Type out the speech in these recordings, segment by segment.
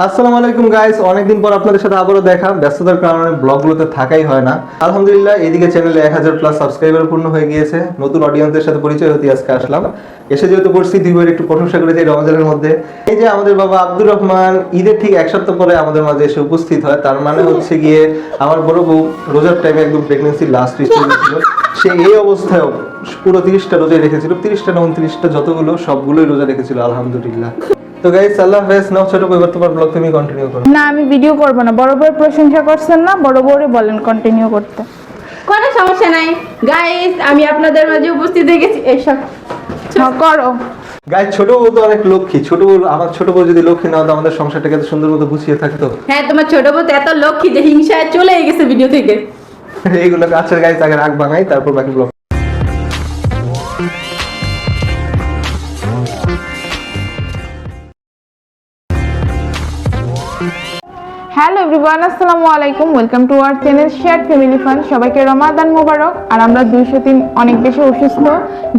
আসসালামু আলাইকুম গাইস অনেকদিন পর আপনাদের সাথে আবারও দেখা। ব্যস্ততার কারণে ব্লগগুলোতে থাকাই হয় না। আলহামদুলিল্লাহ এদিকে চ্যানেলে এক হাজার প্লাস সাবস্ক্রাইবার পূর্ণ হয়ে গিয়েছে। নতুন অডিয়েন্সদের সাথে পরিচয় হতে আজকে আসলাম। এসে যেহেতু করছি দুই ভাইয়ের একটু প্রশংসা করে যাই রমজানের মধ্যে, এই যে আমাদের বাবা আব্দুর রহমান ঈদের ঠিক এক সপ্তাহ পরে আমাদের মাঝে এসে উপস্থিত হয়। তার মানে হচ্ছে গিয়ে আমার বড় বউ রোজার টাইমে একদম প্রেগনেন্সির লাস্ট স্টেজে ছিল সে এই অবস্থায় পুরো তিরিশটা রোজায় রেখেছিল। তিরিশটা না উনত্রিশটা যতগুলো, সবগুলোই রোজা রেখেছিল, আলহামদুলিল্লাহ। তো গাইস আল্লাহ হাফেজ নাও ছোট বউ, এবার তোমার ব্লগ তুমি কন্টিনিউ করো। না আমি ভিডিও করব না। বড় বড় প্রশংসা করছেন না বড় বড় বলেন কন্টিনিউ করতে। কোনো সমস্যা নাই। গাইস আমি আপনাদের মাঝে উপস্থিত হয়ে গেছি। এসব হ্যাঁ, করো। গাই ছোট বউ তো অনেক লক্ষ্মী। ছোট বউ আমার ছোট বউ যদি লক্ষ্মী না হতো আমাদের সংসারটাকে এত সুন্দর মতো গুছিয়ে থাকতো। হ্যাঁ তোমার ছোট বোন তো এত লক্ষ্মী যে হিংসায় চলে গেছে ভিডিও থেকে। এইগুলো গাছের গাইস আগে রাখ বানাই তারপর বাকি ব্লগ হ্যালো এভরিওয়ান আসসালামু আলাইকুম welcome to our channel share family fun সবাইকে রমাদান মোবারক। আর আমরা দুইশো তিন অনেক বেশি অসুস্থ,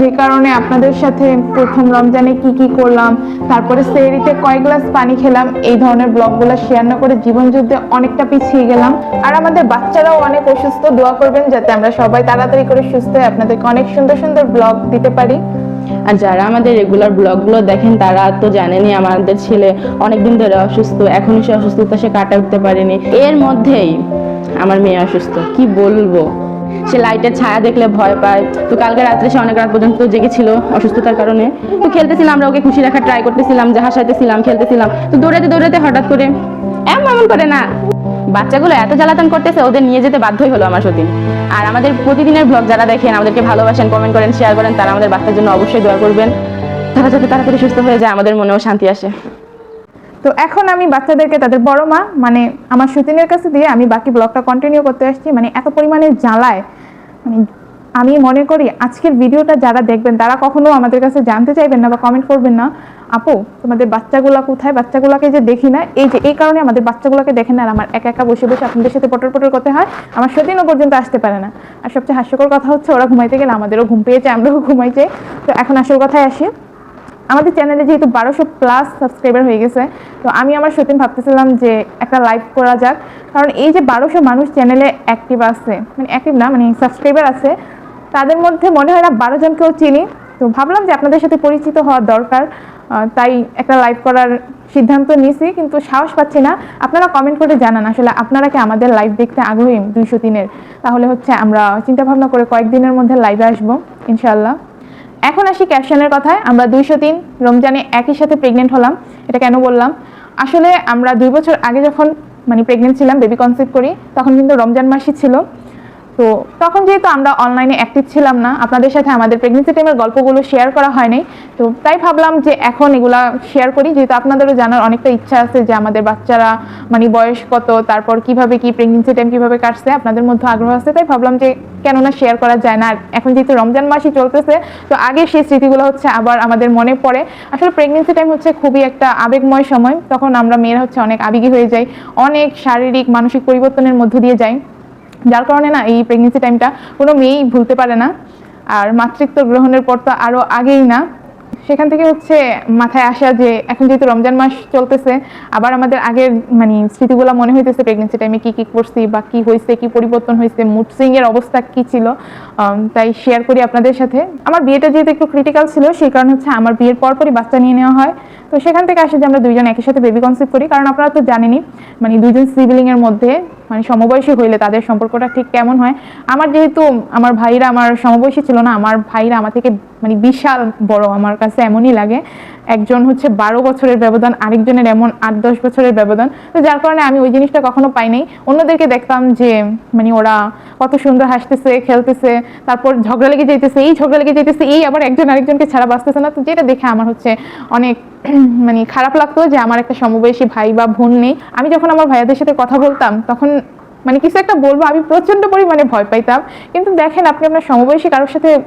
যে কারণে আপনাদের সাথে প্রথম রমজানে কি কি করলাম, তারপরে সেরিতে কয় গ্লাস পানি খেলাম, এই ধরনের ব্লগগুলো শেয়ার না করে জীবন যুদ্ধে অনেকটা পিছিয়ে গেলাম। আর আমাদের বাচ্চারাও অনেক অসুস্থ, দোয়া করবেন যাতে আমরা সবাই তাড়াতাড়ি করে সুস্থ হয়ে আপনাদেরকে অনেক সুন্দর সুন্দর ব্লগ দিতে পারি। আর যারা আমাদের রেগুলার ব্লগগুলো দেখেন, তারা তো জানেনই আমাদের ছেলে অনেকদিন ধরে অসুস্থ এখনই সে অসুস্থতা সে কাটা উঠতে পারেনি। এর মধ্যেই আমার মেয়ে অসুস্থ, কি বলব? সে লাইটের ছায়া দেখলে ভয় পায়। তো কালকে রাত্রে সে অনেক রাত পর্যন্ত জেগেছিল অসুস্থতার কারণে। তো খেলতেছিলাম, আমরা ওকে খুশি রাখার ট্রাই করতেছিলাম যে হাসাইতেছিলাম খেলতেছিলাম। তো দৌড়াতে দৌড়াতে হঠাৎ করে, এমন এমন করে না বাচ্চাগুলো এত জ্বালাতন করতেছে, ওদের নিয়ে যেতে বাধ্যই হলো আমার সত্যি আর আমাদের প্রতিদিনের ব্লগ যারা দেখেন, আমাদেরকে ভালোবাসেন কমেন্ট করেন শেয়ার করেন, তারা আমাদের বাচ্চার জন্য অবশ্যই দোয়া করবেন। তারা যাতে তাড়াতাড়ি সুস্থ হয়ে যায়, আমাদের মনেও শান্তি আসে। তো এখন আমি বাচ্চাদেরকে, তাদের বড় মা মানে আমার সুতিনের কাছে দিয়ে আমি বাকি ব্লগটা কন্টিনিউ করতে আসছি। মানে এত পরিমাণে জ্বালায়। মানে আমি মনে করি, আজকের ভিডিওটা যারা দেখবেন, তারা কখনো আমাদের কাছে জানতে চাইবেন না বা কমেন্ট করবেন না। আপু, তোমাদের বাচ্চাগুলা কোথায়? বাচ্চাগুলোকে যে দেখি না, এই যে, এই কারণে আমাদের বাচ্চাগুলোকে দেখেন আর আমার একা একা বসে বসে আপনাদের সাথে পটর পটর করতে হয়, আমার সতীনও পর্যন্ত আসতে পারে না। আর সবচেয়ে হাস্যকর কথা হচ্ছে, ওরা ঘুমাইতে গেলে আমাদেরও ঘুম পেয়েছে, আমরাও ঘুমাই চাই তো এখন আসল কথায় আসি। আমাদের চ্যানেলে যেহেতু বারোশো প্লাস সাবস্ক্রাইবার হয়ে গেছে, তো আমি আমার সত্যি ভাবতেছিলাম যে একটা লাইভ করা যাক। কারণ এই যে বারোশো মানুষ চ্যানেলে অ্যাক্টিভ আছে মানে অ্যাক্টিভ না মানে সাবস্ক্রাইবার আছে, তাদের মধ্যে মনে হয় না বারো জনকেও চিনি। তো ভাবলাম যে আপনাদের সাথে পরিচিত হওয়া দরকার। তাই একটা লাইভ করার সিদ্ধান্ত নিয়েছি, কিন্তু সাহস পাচ্ছি না। আপনারা কমেন্ট করে জানান, আসলে আপনারা কি আমাদের লাইভ দেখতে আগ্রহী দুইশো দিনের তাহলে হচ্ছে আমরা চিন্তা ভাবনা করে কয়েকদিনের মধ্যে লাইভে আসব ইনশাল্লাহ এখন আসি ক্যাপশনের কথায়। আমরা দুইশো তিন, রমজানে একই সাথে প্রেগনেন্ট হলাম, এটা কেন বললাম? আসলে আমরা দুই বছর আগে যখন মানে প্রেগনেন্ট ছিলাম বেবি কনসিভ করি, তখন কিন্তু রমজান মাসই ছিল। তো তখন যেহেতু আমরা অনলাইনে অ্যাক্টিভ ছিলাম না, আপনাদের সাথে আমাদের প্রেগনেন্সি টাইমের গল্পগুলো শেয়ার করা হয়নি, তো তাই ভাবলাম যে এখন এগুলা শেয়ার করি, যেহেতু আপনাদেরও জানার অনেকটা ইচ্ছা আছে যে আমাদের বাচ্চারা মানে বয়স কত, তারপর কীভাবে কি প্রেগনেন্সি টাইম কীভাবে কাটছে, আপনাদের মধ্যে আগ্রহ আছে, তাই ভাবলাম যে কেননা শেয়ার করা যায় না। এখন যেহেতু রমজান মাসই চলতেছে, তো আগে সেই স্মৃতিগুলো হচ্ছে আবার আমাদের মনে পড়ে। আসলে প্রেগনেন্সি টাইম হচ্ছে খুবই একটা আবেগময় সময়, তখন আমরা মেয়েরা হচ্ছে অনেক আবেগী হয়ে যাই, অনেক শারীরিক, মানসিক পরিবর্তনের মধ্য দিয়ে যাই। যার কারণে না এই প্রেগনেন্সি টাইমটা কোনো মেয়েই ভুলতে পারে না। আর মাতৃত্ব গ্রহণের পর তো আরও আগেই না। সেখান থেকে হচ্ছে মাথায় আসা যে এখন যেহেতু রমজান মাস চলতেছে, আবার আমাদের আগের মানে স্মৃতিগুলো মনে হইতেছে প্রেগনেন্সি টাইমে কি কি করছি বা কি হয়েছে কি পরিবর্তন হয়েছে মুড এর অবস্থা কি ছিল তাই শেয়ার করি আপনাদের সাথে। আমার বিয়েটা যেহেতু একটু ক্রিটিক্যাল ছিল, সেই কারণে হচ্ছে আমার বিয়ের পরপরই বাচ্চা নিয়ে নেওয়া হয়। তো সেখান থেকে আসে যে আমরা দুইজন একই সাথে বেবি কনসিভ করি, কারণ আপনারা তো জানেনই মানে দুইজন সিভিলিং এর মধ্যে মানে সমবয়সী হইলে তাদের সম্পর্কটা ঠিক কেমন হয়? আমার যেহেতু আমার ভাইরা আমার সমবয়সী ছিল না, আমার ভাইরা আমার থেকে মানে বিশাল বড়, আমার কাছে এমনই লাগে। একজন হচ্ছে বারো বছরের ব্যবধান, আরেকজনের এমন আট, দশ বছরের ব্যবধান। তো যার কারণে আমি ওই জিনিসটা কখনো পাই নাই অন্যদেরকে দেখতাম যে মানে ওরা কত সুন্দর হাসতেছে, খেলতেছে, তারপর ঝগড়া লেগে যাইতেছে, এই ঝগড়া লেগে যাইতেছে, এই আবার একজন আরেকজনকে ছাড়া বাঁচতেছে না। তো যেটা দেখে আমার হচ্ছে অনেক মানে খারাপ লাগতো যে আমার একটা সমবয়সী ভাই বা বোন নেই। আমি যখন আমার ভাইয়াদের সাথে কথা বলতাম, তখন মানে কিছু একটা বলব, আমি প্রচণ্ড পরিমাণে ভয় পাইতাম। কিন্তু দেখেন, আপনি আপনার সমবয়সী কারোর সাথে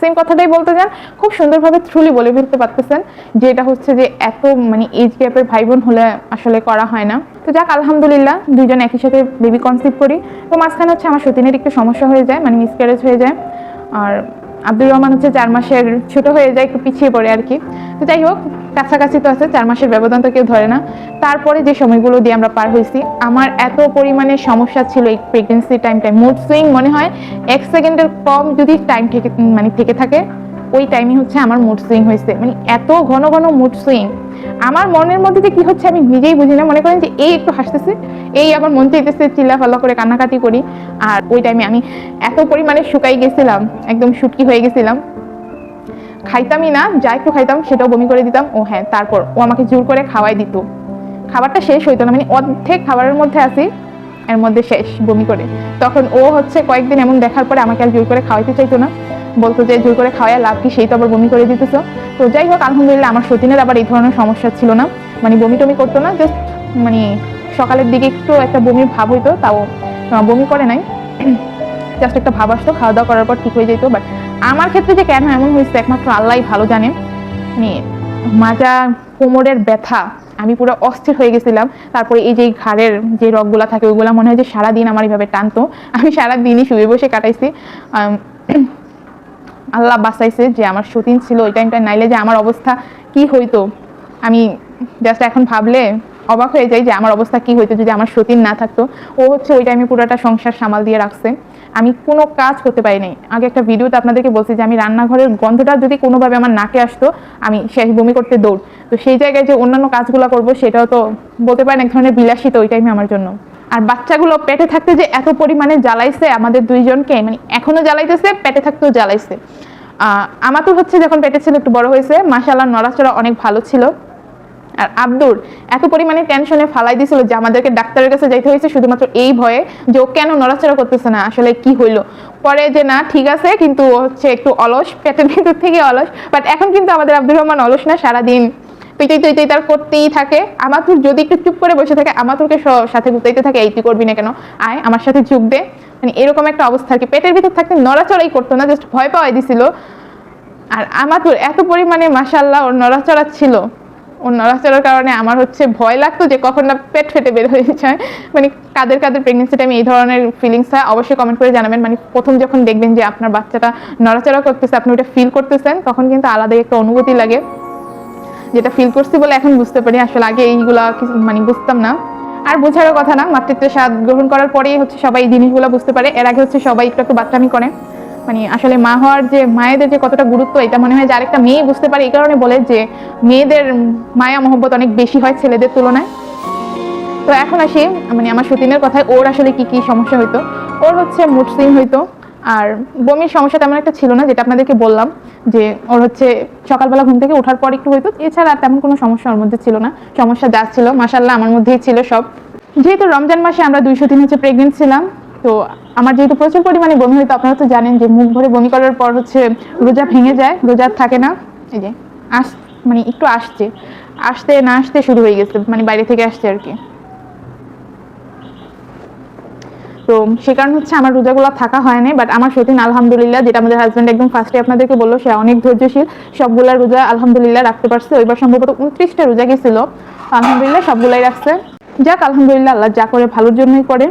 সেম কথাটাই বলতে যান খুব সুন্দরভাবে থ্রুলি বলে ফেলতে পারতেছেন যে এটা হচ্ছে যে এত মানে এজ গ্যাপের ভাই বোন হলে আসলে করা হয় না। তো যাক, আলহামদুলিল্লাহ, দুইজন একই সাথে বেবি কনসিভ করি। তো মাঝখানে হচ্ছে আমার সতীনের একটু সমস্যা হয়ে যায় মানে মিসক্যারেজ হয়ে যায়। আর আব্দুর রহমান হচ্ছে চার মাসের ছোট হয়ে যায়, একটু পিছিয়ে পড়ে আর কি। তো যাই হোক, কাছাকাছি তো আছে, চার মাসের ব্যবধান তো কেউ ধরে না। তারপরে যে সময়গুলো দিয়ে আমরা পার হয়েছি, আমার এত পরিমাণে সমস্যা ছিল এই প্রেগনেন্সি টাইমটায় মুড সুইং মনে হয় এক সেকেন্ডের কম যদি টাইম থেকে মানে থেকে থাকে। ওই টাইমই হচ্ছে আমার মুড সুইং হয়েছে। মানে এত ঘন ঘন মুড সুইং আমার মনের মধ্যে যে কি হচ্ছে আমি নিজেই বুঝি না। মনে করেন যে এই একটু হাসতেছে, এই আমার মন চাইতেছে চিল্লাফাল্লা করে কান্নাকাটি করি। আর ওই টাইমে আমি এত পরিমাণে শুকাই গেছিলাম, একদম শুটকি হয়ে গেছিলাম। খাইতামই না, যা একটু খাইতাম সেটাও বমি করে দিতাম। ও হ্যাঁ তারপর ও আমাকে জোর করে খাওয়াই দিত। খাবারটা শেষ হইতো না মানে অর্ধেক খাবারের মধ্যে আছি, এর মধ্যে শেষ বমি করে। তখন ও হচ্ছে কয়েকদিন এমন দেখার পরে আমাকে আর জোর করে খাওয়াইতে চাইতো না। বলতো যে, জোর করে খাওয়াই লাভ কি? সেই তো আবার বমি করে দিতেছো। তো যাই হোক, আলহামদুলিল্লাহ আমার সতীনের আবার এই ধরনের সমস্যা ছিল না। মানে বমি টমি করতো না জাস্ট মানে সকালের দিকে একটু একটা বমির ভাব হইতো, তাও বমি করে নাই। জাস্ট একটা ভাব আসতো, খাওয়া দাওয়া করার পর ঠিক হয়ে যেত বাট আমার ক্ষেত্রে যে কেন এমন হয়েছে, একমাত্র আল্লাহই ভালো জানে মানে মাজা, কোমরের ব্যথা, আমি পুরো অস্থির হয়ে গেছিলাম। তারপরে এই যে ঘাড়ের যে রগগুলা থাকে ওইগুলো মনে হয় যে সারাদিন আমার এইভাবে টানতো। আমি সারাদিনই শুয়ে বসে কাটাইছি। আল্লাহ বাঁচাইছে যে আমার সতীন ছিল ওই টাইমটা নাইলে যে আমার অবস্থা কি হইতো। আমি জাস্ট এখন ভাবলে অবাক হয়ে যাই যে আমার অবস্থা কি হইতো যদি আমার সতীন না থাকতো। ও হচ্ছে ওই টাইমে পুরোটা সংসার সামাল দিয়ে রাখছে। আমি কোনো কাজ করতে পারি নাই। আগে একটা ভিডিওতে আপনাদেরকে বলছি যে আমি রান্নাঘরের গন্ধটা যদি কোনোভাবে আমার নাকে আসতো, আমি শেষ বমি করতে দৌড়। তো সেই জায়গায় যে অন্যান্য কাজগুলো করব সেটাও তো বলতে পারেন এক ধরনের বিলাসিত ওই টাইমে আমার জন্য। আর বাচ্চাগুলো পেটে থাকতে যে এত পরিমাণে জ্বালাইছে আমাদের দুইজনকে মানে এখনও জ্বালাইতেছে, পেটে থাকতেও জ্বালাইছে। আমার তো হচ্ছে যখন পেটে ছিল একটু বড় হয়েছে মাসাল্লাহ নড়াচড়া অনেক ভালো ছিল। আর আব্দুর এত পরিমাণে টেনশনে ফালাই দিছিল যে আমাদেরকে ডাক্তারের কাছে যাইতে হয়েছে, শুধুমাত্র এই ভয়ে যে ও কেন নড়াচড়া করতেছে না, আসলে কি হইল? পরে যে না, ঠিক আছে, কিন্তু হচ্ছে একটু অলস, পেটের ভিতর থেকে অলস বাট এখন কিন্তু আমাদের আব্দুর রহমান অলস না, সারাদিন তুই তুই তার করতেই থাকে। আমাতুর যদি একটু চুপ করে বসে থাকে, আমাতুরকে সাথে গুতাইতে থাকে, এই তুই করবি না কেন? আয়, আমার সাথে যোগ দে। মানে এরকম একটা অবস্থা কি। পেটের ভিতর থাকতে নড়াচড়াই করতো না জাস্ট ভয় পাওয়াই দিছিল। আর আমাতুর এত পরিমাণে মাসাল্লাহ ওর নড়াচড়া ছিল। ওর নড়াচড়ার কারণে আমার হচ্ছে ভয় লাগতো যে কখন না পেট ফেটে বের হয়ে যায়। মানে কাদের কাদের প্রেগনেন্সি টাইমে এই ধরনের ফিলিংস হয়, অবশ্যই কমেন্ট করে জানাবেন। মানে প্রথম যখন দেখবেন যে আপনার বাচ্চাটা নড়াচড়া করতেছে, আপনি ওটা ফিল করতেছেন, তখন কিন্তু আলাদাই একটা অনুভূতি লাগে। যেটা ফিল করছি বলে এখন বুঝতে পারি, আসলে আগে এইগুলা মানে বুঝতাম না। আর বোঝারও কথা না, মাতৃত্বের স্বাদ গ্রহণ করার পরেই হচ্ছে সবাই এই জিনিসগুলো বুঝতে পারে। এর আগে হচ্ছে সবাই একটু একটু বাচ্চামি করে। মানে আসলে মা হওয়ার যে, মায়েদের যে কতটা গুরুত্ব, এটা মনে হয় যে আরেকটা মেয়ে বুঝতে পারে। এই কারণে বলে যে, মেয়েদের মায়া মহব্বত অনেক বেশি হয় ছেলেদের তুলনায়। তো এখন আসি মানে আমার সতীনের কথায়, ওর আসলে কি কি সমস্যা হইতো? ওর হচ্ছে মুড হইতো। আর বমির সমস্যা তেমন একটা ছিল না, যেটা আপনাদেরকে বললাম, যে ওর হচ্ছে সকালবেলা ঘুম থেকে ওঠার পর একটু হইতো এছাড়া আর তেমন কোনো সমস্যা ওর মধ্যে ছিল না, সমস্যা যা ছিল মাসাল্লাহ আমার মধ্যেই ছিল সব। যেহেতু রমজান মাসে আমরা দুইশো দিন হচ্ছে প্রেগনেন্ট ছিলাম, তো আমার যেহেতু প্রচুর পরিমাণে বমি হইতো আপনারা তো জানেন যে মুখ ভরে বমি করার পর হচ্ছে রোজা ভেঙে যায়, রোজা থাকে না। এই যে, আস মানে একটু আসছে, আসতে না আসতে শুরু হয়ে গেছে মানে বাইরে থেকে আসছে আর কি। তো সে কারণ হচ্ছে আমার রোজাগুলো থাকা হয় না বাট আমার সতীন আলহামদুলিল্লাহ, যেটা আমাদের হাজব্যান্ড একদম ফার্স্টে আপনাদেরকে বলল, সে অনেক ধৈর্যশীল, সবগুলা রোজা আলহামদুলিল্লাহ রাখতে পারছে। ওইবার সম্ভবত উনত্রিশটা রোজা গেছিল। আলহামদুলিল্লাহ সবগুলাই রাখছে। যাক, আলহামদুলিল্লাহ, আল্লাহ যা করে ভালোর জন্যই করে।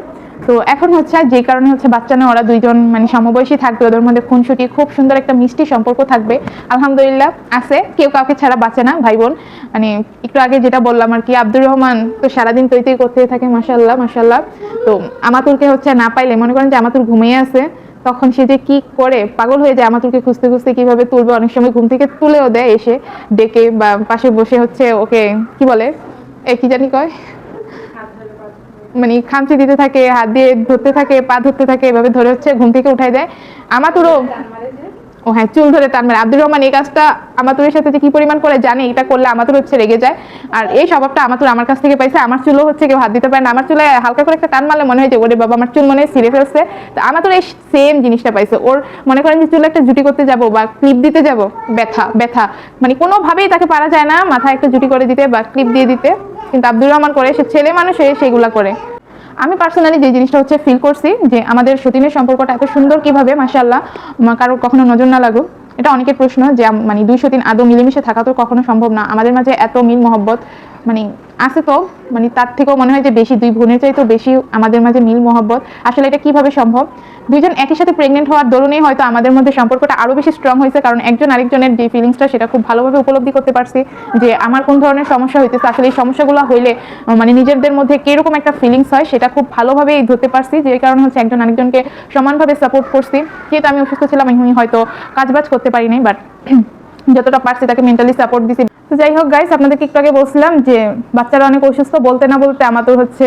তো এখন হচ্ছে যে কারণে হচ্ছে বাচ্চা না ওরা দুইজন মানে সমবয়সী থাকবে, ওদের মধ্যে খুনসুটি, খুব সুন্দর একটা মিষ্টি সম্পর্ক থাকবে। আলহামদুলিল্লাহ আছে, কেউ কাউকে ছাড়া বাঁচে না, ভাই বোন। মানে একটু আগে যেটা বললাম আর কি, আব্দুর রহমান তো সারাদিন তৈ তৈ করতে থাকে মাসাল্লাহ মাসাল্লাহ তো আমাতুরকে হচ্ছে না পাইলে, মনে করেন যে আমাতুর ঘুমিয়ে আছে, তখন সে যে কি করে, পাগল হয়ে যায় আমাতুরকে খুঁজতে খুঁজতে কীভাবে তুলবে? অনেক সময় ঘুম থেকে তুলেও দেয় এসে, ডেকে বা পাশে বসে হচ্ছে ওকে, কি বলে? এ কি জানি কয়? মানে খামচি দিতে থাকে, হাত দিয়ে ধরতে থাকে, পা ধরতে থাকে, এভাবে ধরে হচ্ছে, ঘুম থেকে উঠাই দেয়। আমাতুরও ও হ্যাঁ চুল ধরে টান মারে আব্দুর রহমান এই কাজটা আমাতুরের সাথে যে কি পরিমাণ করে জানে, এটা করলে আমাতুর হচ্ছে রেগে যায়। আর এই স্বভাবটা আমাতুর আমার কাছ থেকে পাইছে। আমার চুলও হচ্ছে কেউ হাত দিতে পারে না। আমার চুলে হালকা করে একটা টান মারলে মনে হয় যে, ওরে বাবা, আমার চুল মনে হয় ছিঁড়ে ফেলছে। তো আমাতুর এই সেম জিনিসটা পাইছে। ওর মনে করেন যে, চুলে একটা জুটি করতে যাব বা ক্লিপ দিতে যাব, ব্যথা ব্যথা। মানে কোনোভাবেই তাকে পারা যায় না মাথায় একটা জুটি করে দিতে বা ক্লিপ দিয়ে দিতে। কিন্তু আব্দুর রহমান করে, সে ছেলে মানুষ হয়ে সেগুলা করে। আমি পার্সোনালি যে জিনিসটা হচ্ছে ফিল করছি, যে আমাদের সতীনের সম্পর্কটা এত সুন্দর কীভাবে মাসাল্লাহ কারও কখনো নজর না লাগুক, এটা অনেকের প্রশ্ন যে মানে দুই সতীন আদৌ মিলেমিশে থাকা তো কখনো সম্ভব না। আমাদের মাঝে এত মিল মহব্বত মানে আছে তো? মানে তার থেকেও মনে হয় যে বেশি, দুই বোনের চাইতেও বেশি আমাদের মাঝে মিল, মহব্বত। আসলে এটা কীভাবে সম্ভব? দুইজন একই সাথে প্রেগনেন্ট হওয়ার দরুনেই হয়তো আমাদের মধ্যে সম্পর্কটা আরও বেশি স্ট্রং হয়েছে, কারণ একজন আরেকজনের যে ফিলিংসটা সেটা খুব ভালোভাবে উপলব্ধি করতে পারছি যে আমার কোন ধরনের সমস্যা হইতেছে। আসলে এই সমস্যাগুলো হইলে মানে নিজেদের মধ্যে কীরকম একটা ফিলিংস হয় সেটা খুব ভালোভাবে ধরতে পারছি, যে কারণে হচ্ছে একজন আরেকজনকে সমানভাবে সাপোর্ট করছি। যেহেতু আমি অসুস্থ ছিলাম, আমি হয়তো কাজবাজ করতে পারি নাই বাট যতটা পারছি তাকে মেন্টালি সাপোর্ট দিছি। তো যাই হোক গাইস আপনাদেরকে একটু আগে বলছিলাম যে বাচ্চারা অনেক অসুস্থ, বলতে না বলতে আমার তো হচ্ছে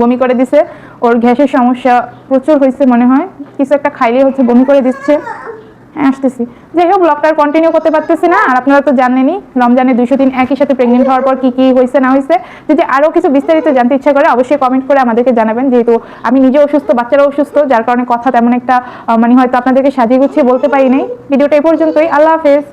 বমি করে দিছে। ওর গ্যাসের সমস্যা প্রচুর হয়েছে মনে হয়। কিছু একটা খাইলে হচ্ছে বমি করে দিচ্ছে। হ্যাঁ আসতেছি। যাই হোক ব্লগটা কন্টিনিউ করতে পারতেছি না। আর আপনারা তো জানেনই, রমজানে দুইশো দিন একই সাথে প্রেগনেন্ট হওয়ার পর কি কি হয়েছে, না হয়েছে। যদি আরও কিছু বিস্তারিত জানতে ইচ্ছা করে, অবশ্যই কমেন্ট করে আমাদেরকে জানাবেন। যেহেতু আমি নিজে অসুস্থ, বাচ্চারাও অসুস্থ, যার কারণে কথা তেমন একটা মানে হয়তো আপনাদেরকে সাজিয়ে গুছিয়ে বলতে পারি নাই। ভিডিওটা এই পর্যন্তই। আল্লাহ হাফেজ।